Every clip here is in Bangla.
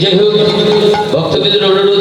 যাই হোক ভক্তদের অনুরোধ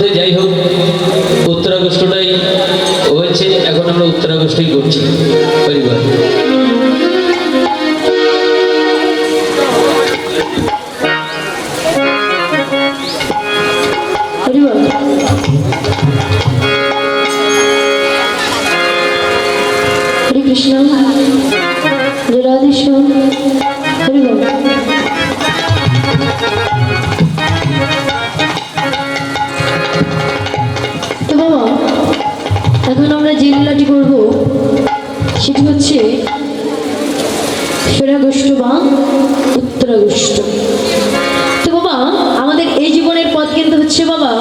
জীবনের পথ কিন্তু হচ্ছে বাবা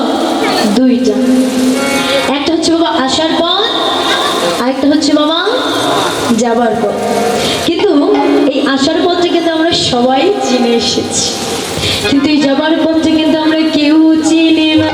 দুইটা। একটা হচ্ছে বাবা আসার পথ, আরেকটা হচ্ছে বাবা যাবার পথ। কিন্তু এই আসার পথে কিন্তু আমরা সবাই চিনে এসেছি। কিন্তু এই যাবার পথে কিন্তু আমরা কেউ চিনি না।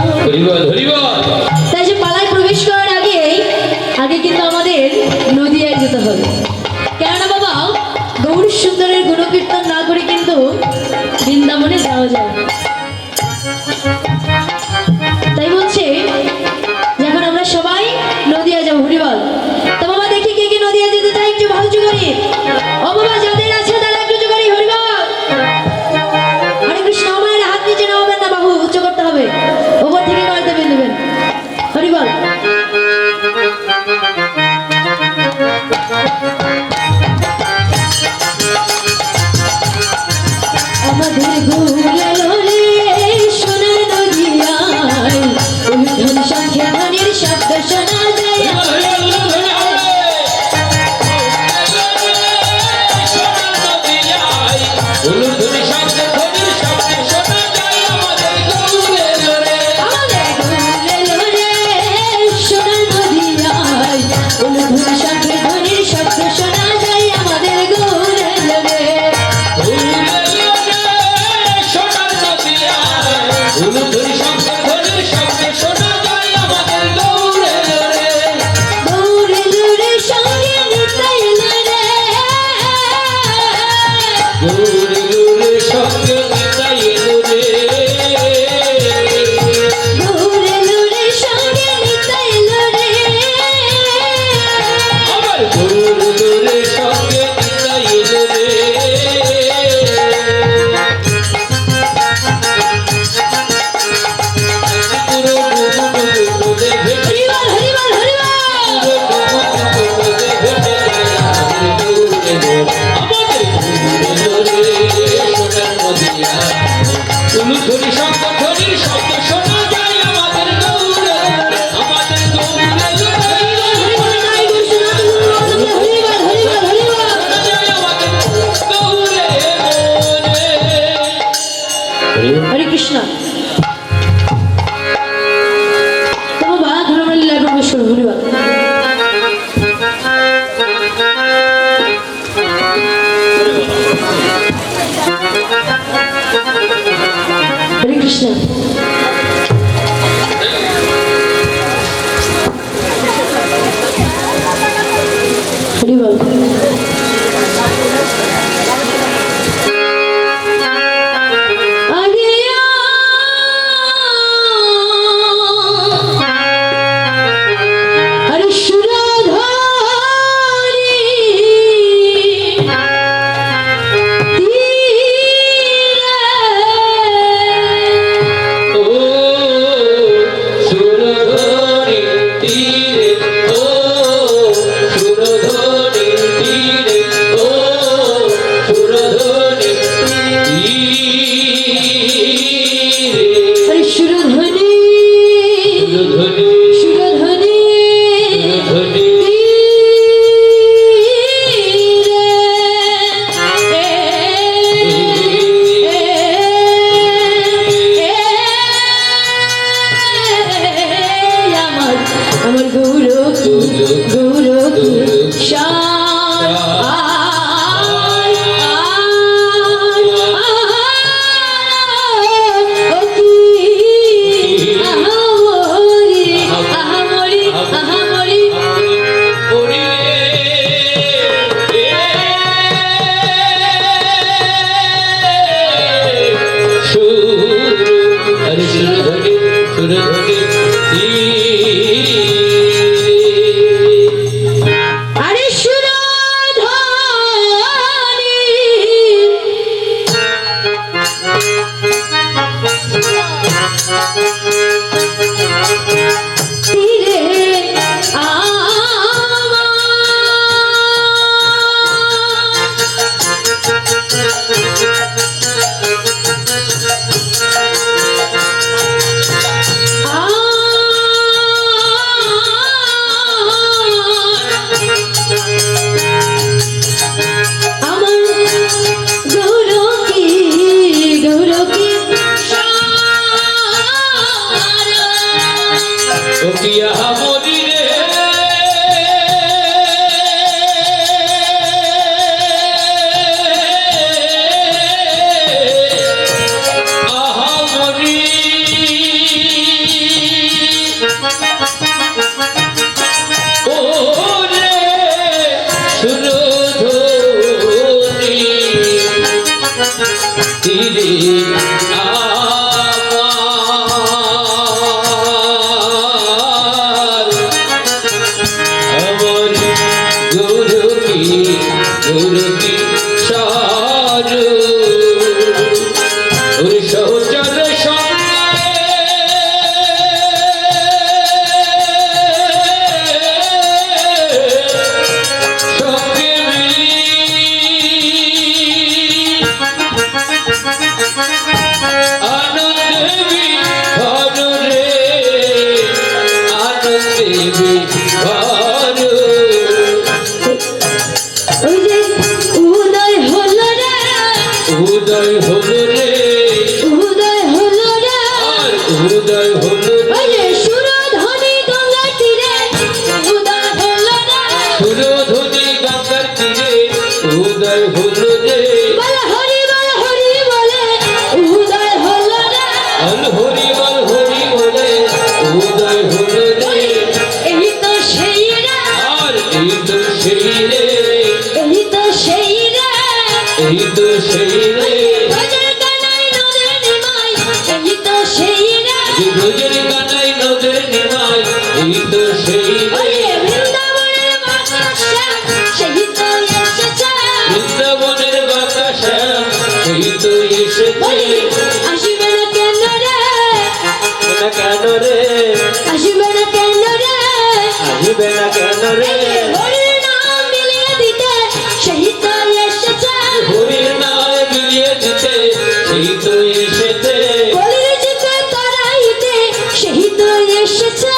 এসেছে।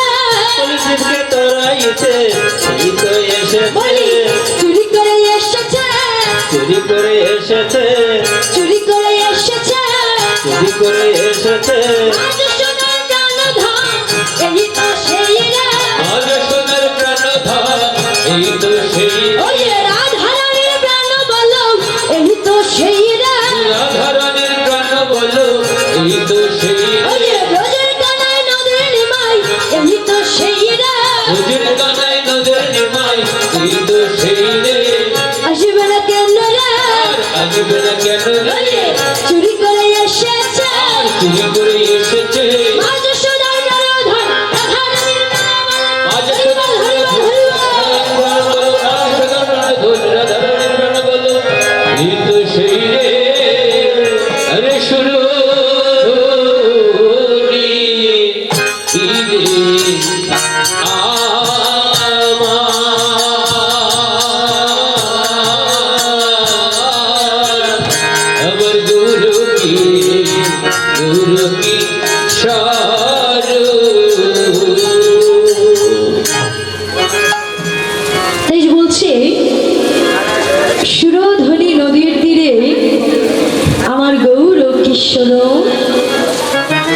পুলিশকে তারাইতে এই তো এসেছে। চুরি করে এসেছে। চুরি করে এসেছে।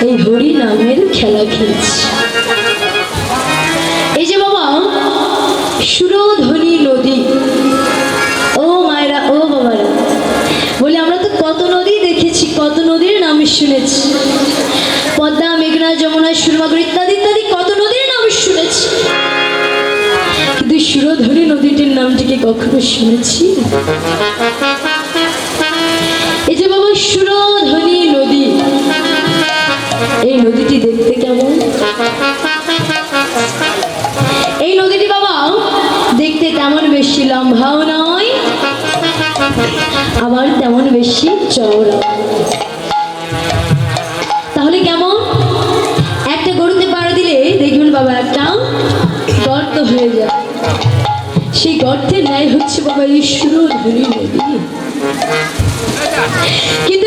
এই হরি নামের খেলা খেলছি। এই যে বাবা, সুরধ্বনি নদী। ও মায়েরা, ও বাবারা। বলি, আমরা তো কত নদী দেখেছি, কত নদীর নাম শুনেছি। পদ্মা, মেঘনা, যমুনা সুরমাগর ইত্যাদি ইত্যাদি কত নদীর নাম শুনেছি। কিন্তু সুরধ্বনি নদীটির নামটিকে কখনো শুনেছি? দেখতে কেমন? এই নদীটি বাবা, দেখতে তেমন বেশি লম্বাও নয়, আবার তেমন বেশি চওড়া তাহলে কেমন? একটা গরুতে পাড়া দিলে দেখবেন বাবা, একটা গর্ত হয়ে যায়। সেই গর্তের ন্যায় হচ্ছে বাবা নদী। কিন্তু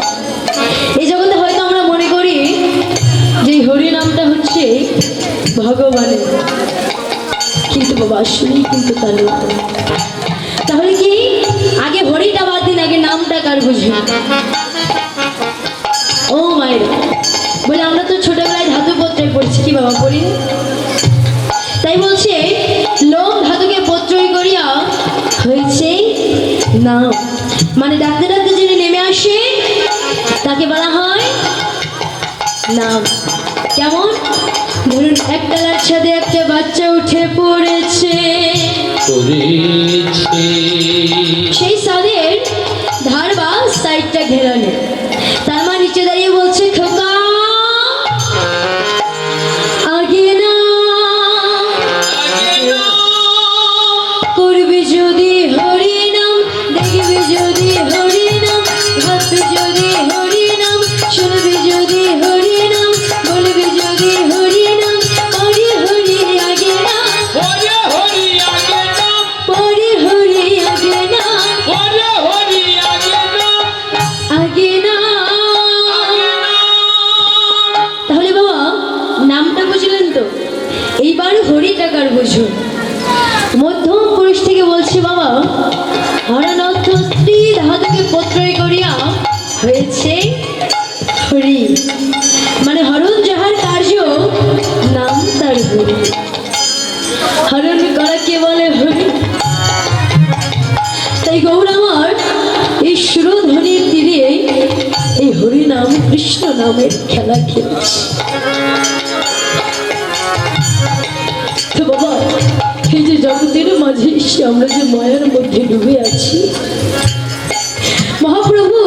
এই জগতে হয়তো আমরা মনে করি যে হরি নামটা হচ্ছে ভগবানের। কিন্তু বাবা, আসলেই কিন্তু তার। তাহলে কি আগে হরিটা বাদ দিন, আগে নামটা কার বুঝবেন ও মায়ের বলে আমরা তো ছোটবেলায় ধাতু পত্রে পড়ছি, কি বাবা পড়ি তাই বলছে লোক ধাতুকে পত্রই করিয়া হয়েছে নাম। মানে ডাকতে ডাকতে যিনি নেমে আসে তাকে বলা হয়? নাম। কেমন? ধরুন বাচ্চা দিয়ে একটা বাচ্চা উঠে পড়েছে। তো বাবা এই যে জগতের মাঝে আমরা যে মায়ার মধ্যে ডুবে আছি মহাপ্রভু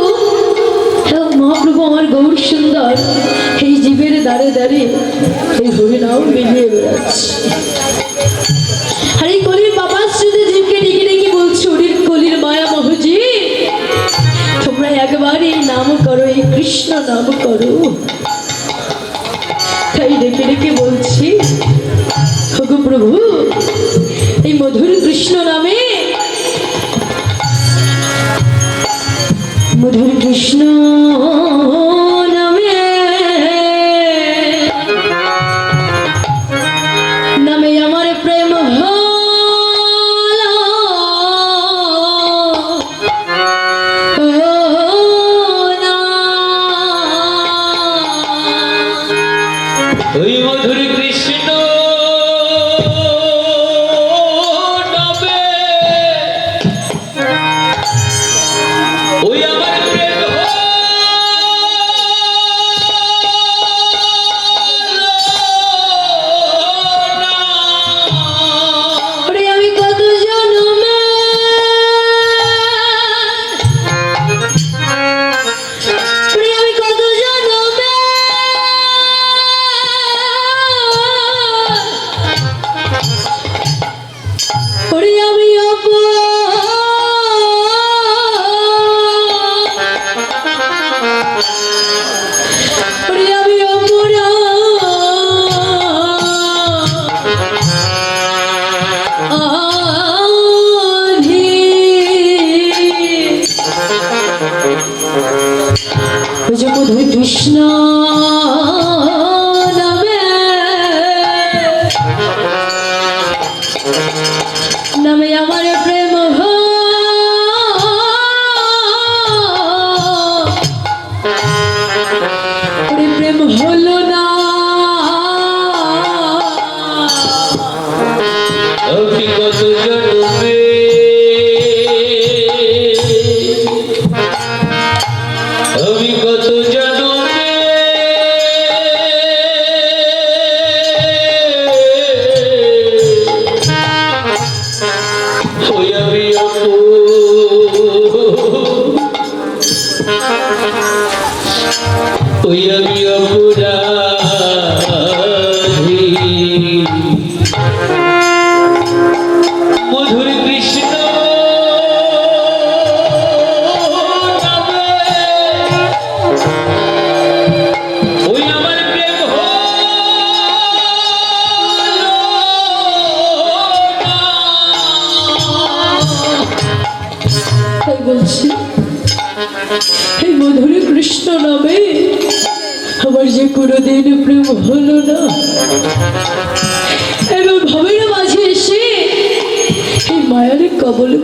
হ্যাঁ, মহাপ্রভু আমার গৌর সুন্দর এই জীবের দাঁড়ে দাঁড়িয়ে এই হরিনাম বেরিয়ে বেড়াচ্ছে। ডেকে ডেকে বলছে ওরির কলির মায়া মহজি তোমরা একবার এই নাম করো এই কৃষ্ণ নাম করো। প্রভু। এই মধুর কৃষ্ণ নামে। মধুর কৃষ্ণ। কবলে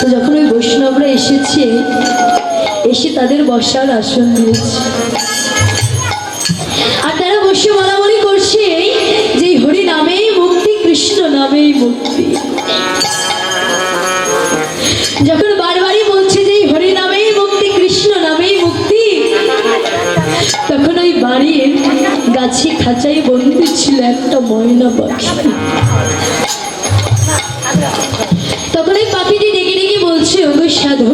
তো যখন ওই বৈষ্ণবরা এসেছে, এসে তাদের বসার আসন দিয়েছে। আর তারা বসে বলাবলি করছে যে হরি নামেই মুক্তি, কৃষ্ণ নামেই মুক্তি। যখন বারবারই বলছে যে হরি নামেই মুক্তি, কৃষ্ণ নামেই মুক্তি, তখন ওই বাড়ির গাছে খাঁচাই বন্দি ছিল একটা ময়না পাখি। তখন এই পাখিটি ওগো সাধু।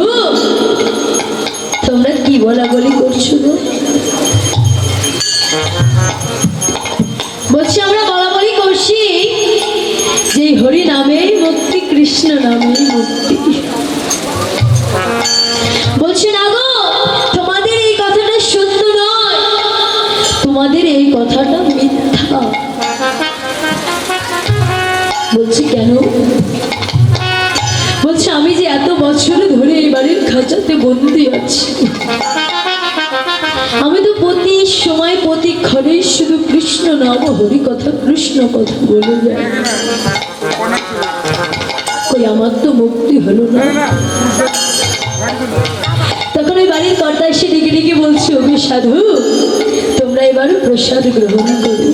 তোমরা কি বলা বলি করছ গো? বলছি, আমরা বলা বলি করছি যে হরি নামেই মুক্তি কৃষ্ণ নামেই মুক্তি বলছে, না গো, তোমাদের এই কথাটা সত্য নয়। তোমাদের এই কথাটা মিথ্যা। বলছি, কেন? বছর ধরে এই বাড়ির খাঁচাতে বন্দি আছি। আমি তো প্রতি সময়, প্রতি ক্ষণে শুধু কৃষ্ণ নাম হরি কথা কৃষ্ণ কথা বলে কই, আমার তো মুক্তি হলো না। তখন ওই বাড়ির কর্তা এসে ডেকে ডেকে বলছে ওকে সাধু, তোমরা এবার প্রসাদ গ্রহণ করো।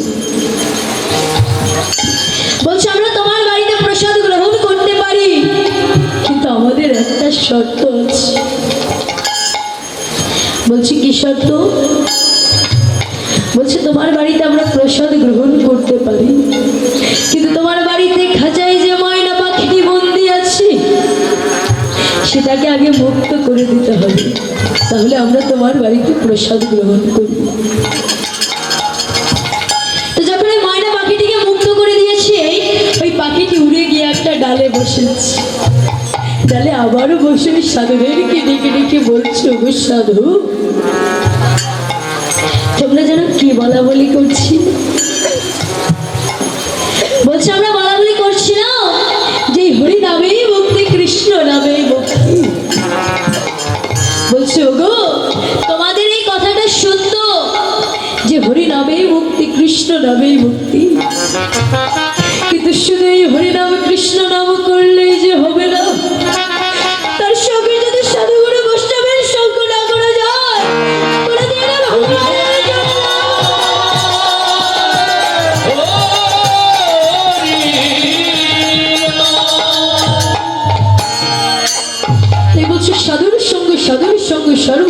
বলছে, আমরা শর্ত বলছে, তোমার বাড়িতে আমরা প্রসাদ গ্রহণ করতে পারি। কিন্তু তোমার বাড়িতে খাঁচায় যে ময়না পাখিটি বন্দি আছে, সেটাকে আগে মুক্ত করে দিতে হবে। তাহলে আমরা তোমার বাড়িতে প্রসাদ গ্রহণ করব। তো যখন ওই ময়না পাখিটিকে মুক্ত করে দিয়েছে ওই পাখিটি উড়ে গিয়ে একটা ডালে বসেছে ডালে আবারও ওই সাধুদেরকে ডেকে ডেকে বলছে গো সাধু? তোমরা যেন কি বলা বলি করছি? বলছে, আমরা বলা বলি করছি না? যে হরি নামেই মুক্তি কৃষ্ণ নামেই মুক্তি বলছে ওগো তোমাদের এই কথাটা সত্য? যে হরি নামেই মুক্তি কৃষ্ণ নামেই মুক্তি কিন্তু শুধু এই হরিনাম কৃষ্ণ নাম করলেই যে হবে না?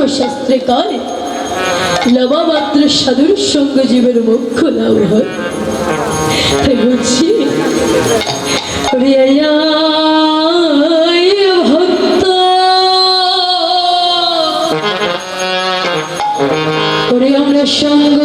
সর্বশাস্ত্রে কয় লবা মাত্র সাধুর সঙ্গ জীবের মুখ্য লাভ হয়। আমরা সঙ্গ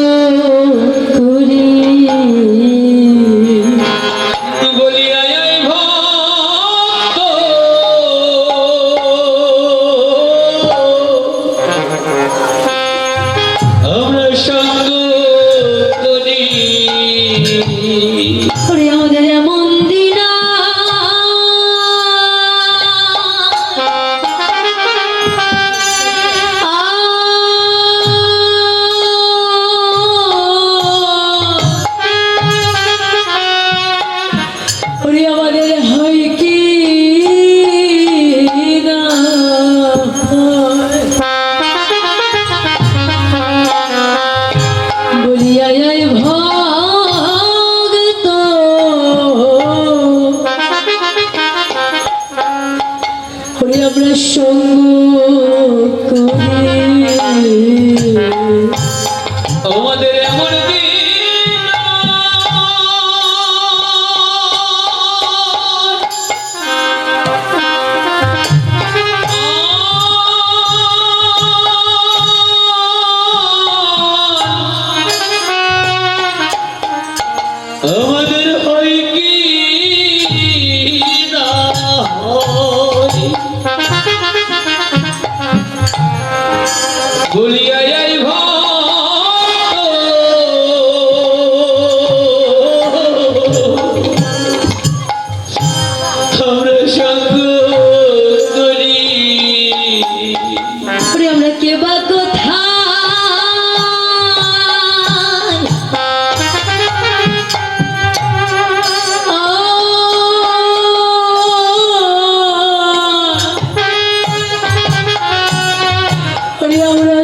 ওরে আমরা